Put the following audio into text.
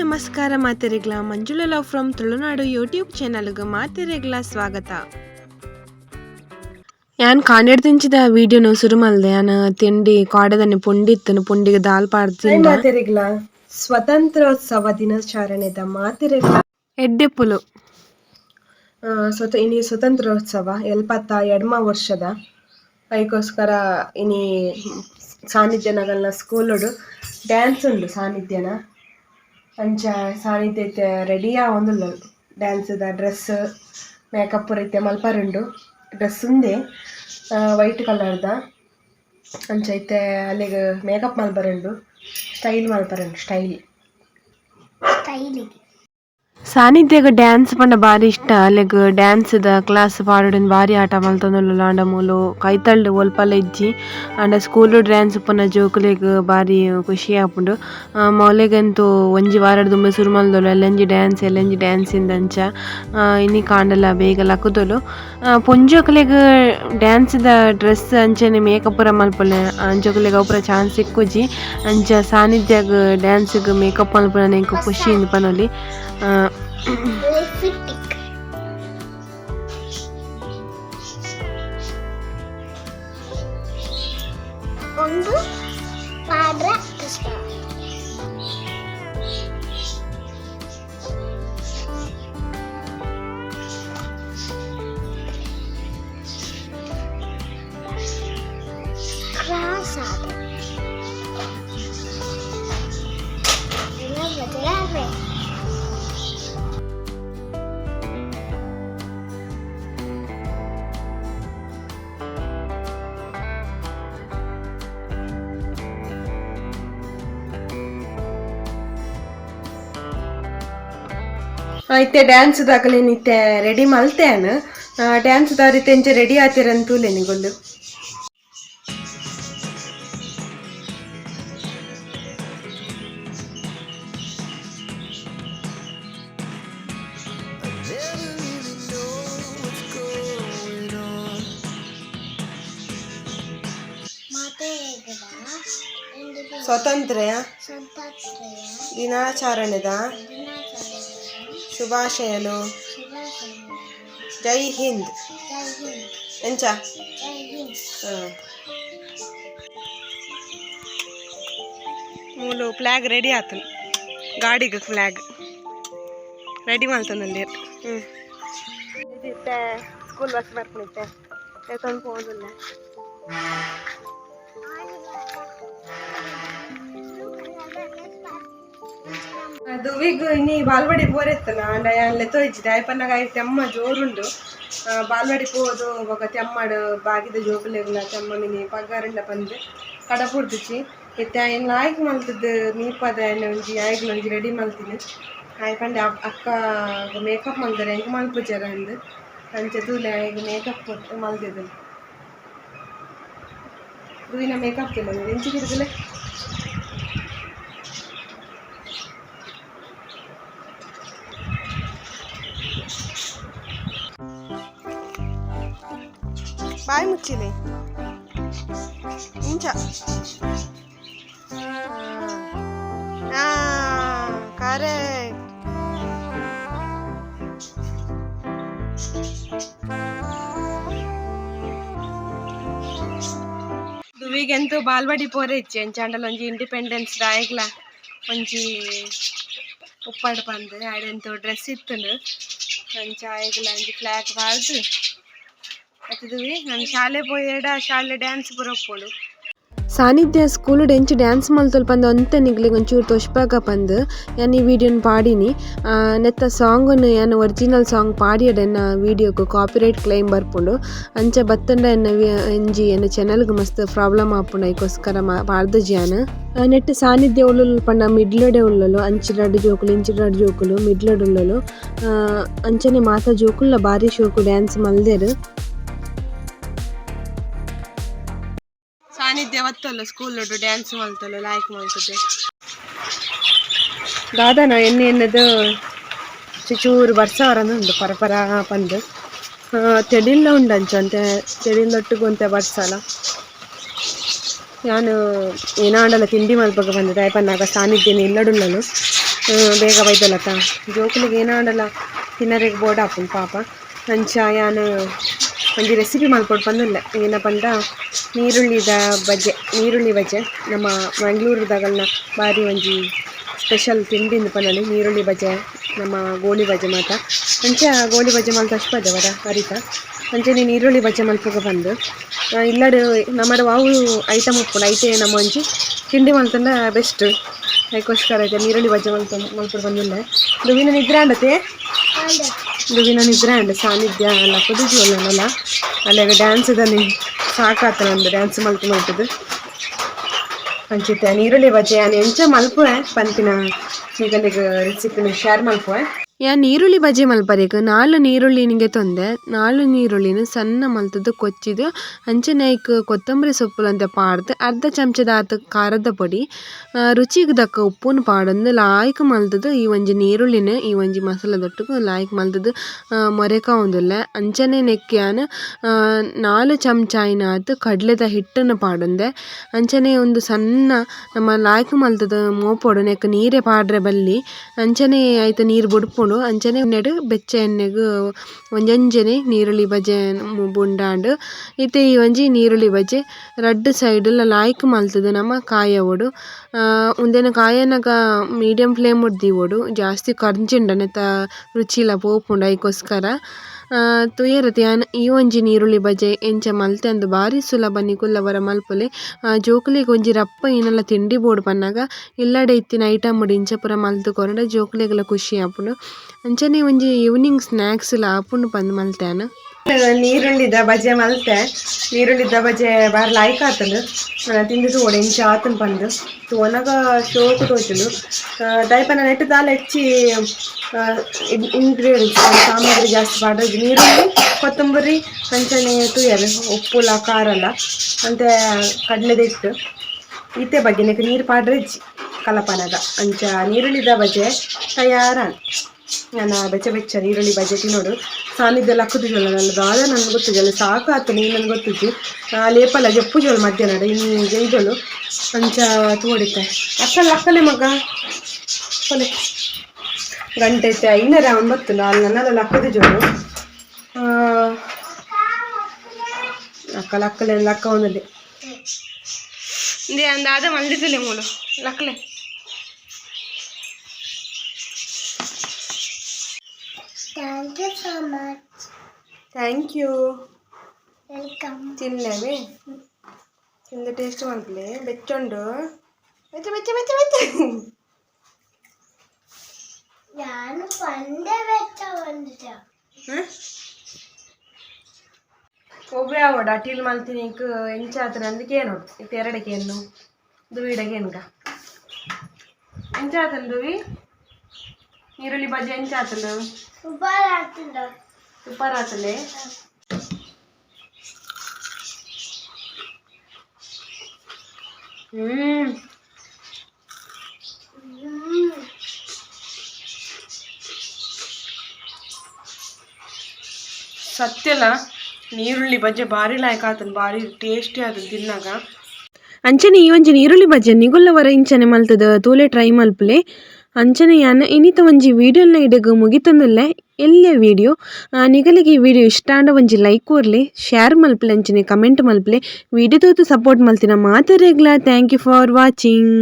ನಮಸ್ಕಾರ ಮಾತೆರೆಗ್ಲ. Manjula love from Tulunadu YouTube ಚಾನಲ್ಗೆ ಮಾತೆರೆಗ್ಲ ಸ್ವಾಗತ. ಯಾನ್ ಕಾಂಡೆಡ್ದಿಂಚಿದ ವಿಡಿಯೋನು ಶುರು ಮಲ್ದೆ ಯಾನ್ ತಿಂಡಿ ಕಾಡದನೆ ಪುಂಡಿತ್ತನು ಪುಂಡಿಗೆ ದಾಲ್ ಪಾಡ್ತೀನಿ ಮಾತೆರೆಗ್ಲ ಸ್ವತಂತ್ರೋತ್ಸವ ದಿನಾಚರಣೆದ ಮಾತೆರೆಗ್ಲ. ಎಡ್ಡೆಪ್ಪುಲು ಆ, ಸ್ವತ ಇನಿ ಸ್ವತಂತ್ರೋತ್ಸವ ಎಲ್ಪತ್ತ ಎಡ್ಮ ವರ್ಷದ. ಅದಕ್ಕೋಸ್ಕರ ಇನಿ ಸಾನ್ನಿಧ್ಯನಗಲ್ನ ಸ್ಕೂಲುಡು ಡ್ಯಾನ್ಸ್ ಉಂಡು ಸಾನ್ನಿಧ್ಯನ. ಅಂಚ ಸಾನ್ನಿಧ್ಯ ರೆಡಿಯಾ ಒಂದುಲ್ಲ ಡ್ಯಾನ್ಸ್ದ ಡ್ರೆಸ್ ಮೇಕಪ್ ರೀತಿಯ ಮಲ್ಪರುಂಡು. ಡ್ರೆಸ್ ಉಂದೆ ವೈಟ್ ಕಲರ್ದ ಅಂಚ ಐತೆ, ಅಲ್ಲಿಗೆ ಮೇಕಪ್ ಮಲ್ಪರುಂಡು. ಸ್ಟೈಲ್ ಮಲ್ಪರುಂಡು ಸ್ಟೈಲ್ ಸಾನ್ನಿಧ್ಯಗ ಡ್ಯಾನ್ಸ್ ಪಂಡ ಬಾರಿ ಇಷ್ಟ. ಅಲ್ಲಿಗ್ ಡ್ಯಾನ್ಸ್ದ ಕ್ಲಾಸ್ ಪಾಡುಡಿನ ಬಾರಿ ಆಟ ಮಲ್ತೊಂದುಲ್ಲ ಆಂಡ ಮೂಲು. ಕೈತಲ್ಡ್ ಒಲ್ಪಲ ಇಜ್ಜಿ. ಆಂಡ ಸ್ಕೂಲು ಡ್ಯಾನ್ಸ್ ಉಪ್ಪುನ ಜೋಕುಲೆಗ್ ಬಾರಿ ಖುಷಿ ಆಪುಂಡು ಆ, ಮೌಲೆಗಂತೂ ಒಂಜಿ ವಾರಡ್ ದುಂಬೆ ಸುರು ಮಲ್ದೊಲು. ಎಲ್ಲಂಜಿ ಡ್ಯಾನ್ಸ್ ಎಲ್ಲಂಜಿ ಡ್ಯಾನ್ಸ್ ಇಂದಂಚ. ಅಂಚ ಇನ್ನಿ ಕಾಂಡಲ ಬೇಗ ಲಕ್ಕುದೊಲು ಪೊಂಜೋಕುಲೆಗ್ ಡ್ಯಾನ್ಸ್ದ ಡ್ರೆಸ್ ಅಂಚನೆ ಮೇಕಪ್ ಪೂರ ಮಲ್ಪೊಲೆ ಅಂಚೊಕುಲೆಗ್ ಅವು ಪೂರ ಚಾನ್ಸ್ ಸಿಕ್ಕುಜಿ ಅಂಚ ಸಾನ್ನಿಧ್ಯಗ್ ಡ್ಯಾನ್ಸ್ಗ್ ಮೇಕಪ್ ಮಲ್ಪುನ ಖುಷಿ ಇಂದ್ ಪನೊಲಿ. ಆ, ಒಂದು ಪಾದ್ರ ಪುಷ್ಪ ಐತೆ ಡ್ಯಾನ್ಸ್ ದಾಖಲೆ ಇತ್ತೆ ರೆಡಿ ಮಲ್ತೇನು? ಡ್ಯಾನ್ಸ್ ದಾರಿ ತೆಂಚ ರೆಡಿ ಆತಿರಂತೂಲೆ ನಿಗೊಲ್ಲು ಸ್ವತಂತ್ರ ದಿನಾಚರಣೆದ? ದಿನಾಚರಣೆ ಶುಭಾಶಯಲು ಶುಭಾಶಯ ಜೈ ಹಿಂದ್ ಜೈ ಹಿಂದ್ ಎಂಚ ಜೈ ಹಿಂದ್ ಮೂಲು ಫ್ಲಾಗ್ ರೆಡಿ ಆತನು ಗಾಡಿಗೆ ಫ್ಲಾಗ್ ರೆಡಿ ಮಾಡ್ತಾನಲ್ಲಿ ಹ್ಞೂ ಇದಿತ್ತೆ ಸ್ಕೂಲ್ ಬಸ್ ಬರ್ಕೊಂಡಿತ್ತೆ ಎತ್ಕೊಂಡು ಹೋಗೋದಿಲ್ಲ ದುವಿಗ್ ಇನಿ ಬಾಲ್ವಾಡಿ ಪೋರೆತ್ತನ ಆಂಡ ಅಲ್ಲೇ ತೋಯ್ಚಿದೆ ಆಯ್ಪನ್ನಾಗ ಆಯ್ತು ತೆಮ್ಮ ಜೋರುಂಡು ಆ, ಬಾಲ್ವಾಡಿ ಪೋದು ಬೊಕ ತೆಮ್ಮಡ್ ಬಾಗಿದ ಜೋಕುಲೆಗ್ಲ ತೆಮ್ಮ ಮಿನಿ ಪಗಾರಿಂದ ಬಂದು ಕಡ ಪುಡ್ದಿಚ್ಚಿ ಇತ್ತೆ ಏನು ಆಯ್ಕೆ ಮಲ್ತದ್ದು ನೀಪದ ಎಣ್ಣೆ ಒಂಜಿ ಆಯ್ಕೆ ಒಂಜಿ ರೆಡಿ ಮಲ್ತೀನಿ. ಆಯ್ಪಂಡೆ ಅಕ್ಕ ಮೇಕಪ್ ಮಲ್ತಾರೆ ಹೆಂಗೆ ಮಲ್ಪುಜಾರ ಅಂದು. ಅಂಚೆ ತೂಲೆ ಆಯ್ಕೆ ಮೇಕಪ್ ಮಲ್ತಿದ್ದು ದೂವಿನ ಮೇಕಪ್ ಕೆಲವು ಎಂಚಿ ಬಾಯಿ ಮುಚ್ಚಿಲಿ. ಇಂಚ ಕರೆಕ್ಟ್ ದುವಿಗೆಂತೂ ಬಾಲ್ವಾಡಿ ಪೋರೆ ಇಚ್ಚಿ ಅಂಚಾಂಡಲ ಒಂಜಿ ಇಂಡಿಪೆಂಡೆನ್ಸ್ ಡಾಯ್ಗ್ಲ ಒಂಜಿ ಉಪ್ಪಾಡ್ ಪಂದ್ ಆಡೆಂತು ಡ್ರೆಸ್ ಇತ್ತುಂಡು. ಅಂಚ ಆಯ್ಗ್ಲ, ಒಂಜಿ ಫ್ಲಾಗ್ ಬಾರ್ದು ನಾನು ಶಾಲೆ ಪೋಯೆಡ ಶಾಲೆ ಡ್ಯಾನ್ಸ್ ಸಾನ್ನಿಧ್ಯ ಸ್ಕೂಲ್ ಡೆಂಚ್ ಡ್ಯಾನ್ಸ್ ಮಲ್ತೊಲ್ ಪಂದ್ ಅಂತ ನಿಗ್ಲಿಗೆ ಒಂಚೂರು ತೋಷ್ಪಾಗ ಪಂದ್. ಯಾನ್ ಈ ವಿಡಿಯೋನ್ ಪಾಡಿನಿ. ನೆತ್ತ ಸಾಂಗನ್ನು ಯಾನ್ ಒರಿಜಿನಲ್ ಸಾಂಗ್ ಪಾಡಿಯಡ್ ಎನ್ನ ವಿಡಿಯೋಗ್ ಕಾಪಿರೈಟ್ ಕ್ಲೈಮ್ ಬರ್ಪುಂಡು. ಅಂಚ ಬತ್ತಂಡ ಎನ್ನ ಎಂಜಿ ಎನ್ನ ಚಾನಲ್ಗೆ ಮಸ್ತ್ ಪ್ರಾಬ್ಲಮ್ ಆಪುಂಡು ಪಾಡ್ದಜಿ ನೆಟ್ಟ ಸಾನಿಧ್ಯ ನೆಟ್ ಸಾನ್ನಿಧ್ಯ ಉಳ್ಳುಲ್ ಪಂಡ ಮಿಡ್ಲಡೆ ಉಳ್ಳಲು ಅಂಚಿರಡ್ ಜೋಕುಲು ಇಂಚಿರಡ್ ಜೋಕುಲು, ಮಿಡ್ಲಡ್ ಉಳ್ಳಲು. ಅಂಚನೆ ಮಾತ ಜೋಕುಲ್ಲ ಭಾರಿ ಶೋಕು ಡ್ಯಾನ್ಸ್ ಮಲ್ದೆರ್ ಸಾನ್ನಿಧ್ಯ ಅವತ್ತಲ್ಲ ಸ್ಕೂಲ್ ಡ್ಯಾನ್ಸ್ ಮಾಡ್ತಲ್ಲ ಲಾಯ್ಕ್ ಮಲ್ತದೆ. ದಾದನ ಎಣ್ಣೆ ಎಣ್ಣೆದು ಚೂರು ವರ್ಷ ಉಂಡು ಪರಪರ ಪಂದು ತೆಡಿಲ್ಲ ಉಂಡು ಅಂಚ ಅಂತೆ ತೆಡಿಲ್ಲೊಟ್ಟಿಗೆ ಒಂತೆ ಬರ್ಸಲ್ಲ. ನಾನು ಏನಾಡಲ್ಲ, ತಿಂಡಿ ಮಲ್ಪಗ ಬಂದಿದ್ದೆ ಆಯ್ಪನ್ನಾಗ ಸಾನಿದ್ದೇನೆ ಇಲ್ಲಡುಲ್ಲನು. ಬೇಗ ಬೈದಲತ್ತ ಜೋಕುಲಿಗೆ ಏನಾಡಲ್ಲ, ತಿನ್ನರಿಗೆ ಬೋರ್ಡ್ ಹಾಪುಂಡು ಪಾಪ. ಅಂಚ ಯಾನು ಒಂಜಿ ರೆಸಿಪಿ ಮಾಡ್ಕೊಂಡು ಬಂದಿಲ್ಲ ಏನಪ್ಪ ಅಂದ್ರೆ ನೀರುಳ್ಳಿದ ಬಜೆ ನೀರುಳ್ಳಿ ಬಜೆ ನಮ್ಮ ಮಂಗಳೂರದಾಗಲ್ನ ಬಾರಿ ಒಂಜಿ ಸ್ಪೆಷಲ್ ತಿಂಡಿಂದು ಪನ್ನೊಲಿ ನೀರುಳ್ಳಿ ಬಜೆ ನಮ್ಮ ಗೋಳಿ ಬಜೆ ಮಾತ. ಮುಂಚೆ ಗೋಳಿ ಬಜೆ ಮಲ್ತ ಅಷ್ಟು ಹರಿತ. ಅರಿತ ಈರುಳ್ಳಿ ನೀರುಳ್ಳಿ ಬಜೆ ಮಲ್ಪಗ ಬಂದು ಇಲ್ಲಡು ನಮ್ಮಡ ವಾವು ಐಟಮ್ ಉಪ್ಪುಂಡು ಐತೆ ನಮ್ಮ ಒಂಜಿ ತಿಂಡಿ ಮಲ್ತಂಡ ಬೆಸ್ಟ್ ಅದಕ್ಕೋಸ್ಕರ ಇದೆ ನೀರುಳ್ಳಿ ಬಜ್ಜೆ ಮಲ್ತ ಮಲ್ಪಡು ಬಂದಿಲ್ಲ. ದುವಿನ ನಿದ್ರೆ ಅಂಡತೆ ಅಂದೆ ದುವಿನ ನಿದ್ರೆ ಅಂಡ ಸಾನ್ನಿಧ್ಯ ಅಲ್ಲ ಕುದಿದ್ವಿ ಅಲ್ಲ ಅಲ್ಲಾಗ ಡ್ಯಾನ್ಸ್ ಇದನ್ನು ಸಾಕಾತ ನಂದು ಡ್ಯಾನ್ಸ್ ಮಲ್ತು ಮಲ್ತದು ಅಂಚಿತ್ತೆ ನೀರುಳ್ಳಿ ಬಜ್ಜೆ ನಾನು ಎಂಚ ಮಲ್ಪುವೆ ಪಂತಿನ ಈಗ ರೆಸಿಪಿನ ಶೇರ್ ಮಲ್ಪುವೆ. ಯಾ ನೀರುಳ್ಳಿ ಬಜೆ ಮಲ್ಪರೆಗ್ ನೀರುಳ್ಳಿ ನಿಂಗೆ ತೊಂದೆ. ನಾಲ್ ನೀರುಳ್ಳಿನ ಸಣ್ಣ ಮಲ್ತದ್ದು ಕೊಚ್ಚಿದು. ಅಂಚನೆ ಐಕ್ ಕೊತ್ತಂಬರಿ ಸೊಪ್ಪುಲಂತ ಪಾಡ್ದು ಅರ್ಧ ಚಮಚದ ಆತ ಖಾರದ ಪೊಡಿ. ರುಚಿಗೆ ದಕ್ಕ ಉಪ್ಪುನ ಪಾಡೊಂದು ಲಾಯ್ಕ್ ಮಲ್ತದ್ದು. ಈ ಒಂಜಿ ನೀರುಳ್ಳಿನ, ಈ ಒಂಜಿ ಮಸಾಲದೊಟ್ಟಿಗೆ ಲಾಯ್ಕ್ ಮಲ್ತದ್ದು. ಮೊರೆಕ ಒಂದಿಲ್ಲ. ಅಂಚನೆ ನೆಕ್ಕಿಯಾನ ನಾಲ್ ಚಮಚ ಆತ್ ಕಡ್ಲೆದ ಹಿಟ್ಟನ್ನು ಪಾಡೊಂದೆ. ಅಂಚನೆ ಒಂದು ಸಣ್ಣ, ನಮ್ಮ ಲಾಯ್ಕ್ ಮಲ್ತದ ಮೋಪೊಡು ನೆಕ್ ನೀರೇ ಪಾಡ್ರೆ ಬಲ್ಲಿ. ಅಂಚನೆ ಐತ ನೀರು ಬುಡ್ಪುಂಡು ಅಂಚನೆ ನೆಡು, ಬೆಚ್ಚ ಎಣ್ಣೆಗ್, ಒಂಜಂಜನೆ ನೀರುಳ್ಳಿ ಬಜೆ ಬುಂಡಾಂಡು. ಇತ್ತೆ ಈ ಒಂಜಿ ನೀರುಳ್ಳಿ ಬಜೆ ರಡ್ಡ್ ಸೈಡ್ ಲಾಯ್ಕ್ ಮಲ್ತದೆ ನಮ್ಮ ಕಾಯವೊಡು ಉಂದೆನ ಕಾಯನಗ ಮೀಡಿಯಂ ಫ್ಲೇಮ್ ದೀವೊಡು ಜಾಸ್ತಿ ಕರ್ಂಚಿಂಡ ನೆತ್ತ ರುಚಿಲ ಪೋಪುಂಡು ಐಕೋಸ್ಕರ. ಆ, ತುಯರತೆ ಯಾನ್ ಈ ಒಂಜಿ ನೀರುಳ್ಳಿ ಬಜೆ ಎಂಚ ಮಲ್ತೆ ಅಂದು ಬಾರಿ ಸುಲಭ ನಿಕುಲ್ಲವರ ಮಲ್ಪೊಲಿ. ಆ, ಜೋಕುಲೆಗ್ ಒಂಜಿ ರಪ್ಪ ಏನಲ್ಲ ತಿಂಡಿ ಬೋಡು ಪನ್ನಗ ಇಲ್ಲಡೆ ಇತ್ತಿನ ಐಟಮ್ ಇಂಚ ಪೂರ ಮಲ್ತು ಕೊರೊಂಡ ಜೋಕುಲೆಗ್ಲ ಖುಷಿ ಆಪುಂಡು ಅಂಚನೆ ಒಂಜಿ ಈವ್ನಿಂಗ್ ಸ್ನಾಕ್ಸ್ ಲ ಆಪುಂಡು ಪಂದ್ ಮಲ್ತ್ಯಾನ. ನೀರುಳ್ಳಿದ ಬಜೆ ಮಲ್ತೆ ನೀರುಳಿದ ಬಜೆ ಬಾರಿ ಲಾಯ್ಕ್ ಆತಂದು. ತಿಂದು ತೋಡೆ ಇಂಚ ಆತನ್ ಪಂದು ತೋನಗ ಶೋಕ್ ತೋಚಲು ದಯಪನ ನೆಟ್ಟು ದಾಲ ಹೆಚ್ಚಿ ಇಂಗ್ರೀಡಿಯಂಟ್ಸ್ ಸಾಮಗ್ರಿ ಜಾಸ್ತಿ ಮಾಡೋದು ನೀರುಳ್ಳಿ, ಕೊತ್ತಂಬರಿ ಅಂಚನೆ ತುಯರು ಉಪ್ಪುಲ ಖಾರಲ ಅಂತೆ ಕಡ್ಲೆದ ಇತ್ತೆ ಬಗ್ಗೆ ನೀರ್ ಪಾಡ್ರೆ ಇಜ್ಜಿ ಕಲಪನಗ. ಅಂಚ ನೀರುಳ್ಳಿದ ಬಜೆ ತಯಾರಾನ್ ನಾನು ಬೆಚ್ಚ ಬೆಚ್ಚ ನೀರುಳ್ಳಿ ಬಜೆಟಿ ನೋಡು. ಸಾನಿದ್ದೆಲ್ಲ ಹಾಕುತ್ತಿದ್ದಲ್ಲ ನನ್ನ ದಾದ ನನ್ಗೆ ಗೊತ್ತಿದ್ದಲ್ಲ ಸಾಕು ಆತು ನೀನು ನನ್ಗೆ ಗೊತ್ತಿದ್ದು ಲೇಪಲ್ಲ ಜಪ್ಪು ಜೋಳು ಮಧ್ಯಾಹ್ನ ಇನ್ನು ಜೈಜೋಳು ಅಂಚ ತೋಡಿತ್ತೆ ಅಕ್ಕಲ್ಲ ಅಕ್ಕಲೆ ಮಗ. ಕೊಲೆ. ಗಂಟೆ ಐತೆ, ಐನರ ಒಂಬತ್ತು ನಾನು ನನ್ನೆಲ್ಲ ಅಕ್ಕದ ಜೋಳು ಅಕ್ಕಲ ಅಕ್ಕಲೆ ಲಕ್ಕ ಒಂದಲ್ಲಿ ಇಂದೇ ಅಂದ ಅದ ಮಲ್ದಿದ್ದಲೆ ಮೂಲು ಲಕ್ಕಲೆ. Thank you so much thank you welcome ತಿನ್ನಲೇವೆ ತಿಂದ ಟೇಸ್ಟ್ ಮಾಡ್ಲಿ ಬೆಚ್ಚುಂಡು ಬೆಚ್ಚ ಬೆಚ್ಚ ಬೆಚ್ಚ ಬೆಚ್ಚ ನಾನು ಪಂಡೆ ಬೆಚ್ಚ ಬಂದಿದ್ದೆ ಒಬ್ಬೆ ಆವಡ ಟೀಲ್ ಮಲ್ತೀನಿ ಇಂಕ್ ಎಂಚ ಆತರ ಅಂದಕ್ಕೆ ಏನು ಇತ್ತು ಎರಡಕ್ಕೆ ಏನು ದುವಿಡಗೆ ಎನ್ಗ ಎಂಚ ಆತನ್ ದುವಿ ಈರುಳ್ಳಿ ಬಜ್ಜಿ ಎಂಚ ಆತಲ್ಲ ಸೂಪರ್ ಆತಲೆ ಹ್ಮ್. ಸತ್ಯಲ್ಲ ನೀರುಳ್ಳಿ ಬಜ್ಜೆ ಭಾರಿ ಲಾಯ್ಕ್ ಆತನ್ ಭಾರಿ ಟೇಸ್ಟಿ ಆತನ್ ತಿನ್ನಾಗ. ಅಂಚನೆ ಈ ಒಂಜಿ ನೀರುಳ್ಳಿ ಬಜೆ ನಿಗುಲ್ಲವರ ಇಂಚನೆ ಮಲ್ತದ ತೂಲೆ ಟ್ರೈ ಮಲ್ಪಲೆ. ಅಂಚನೆ ಯಾನ ಇನಿತ ಒಂಜಿ ವಿಡಿಯೋಲ್ನ ಇಡಗ್ ಮುಗಿತಂದಲ್ಲೆ ಎಲ್ಲೆ ವಿಡಿಯೋ ನಿಗಲಿಗೆ ಈ ವಿಡಿಯೋ ಇಷ್ಟ ಆಂಡ ಒಂಜಿ ಲೈಕ್ ಕೊರ್ಲೆ ಶೇರ್ ಮಲ್ಪಲೆ, ಅಂಚನೆ ಕಮೆಂಟ್ ಮಲ್ಪಲೆ. ವಿಡಿಯೋ ತೂತು ಸಪೋರ್ಟ್ ಮಲ್ತಿನ ಮಾತರೆಗ್ಲ. Thank you for watching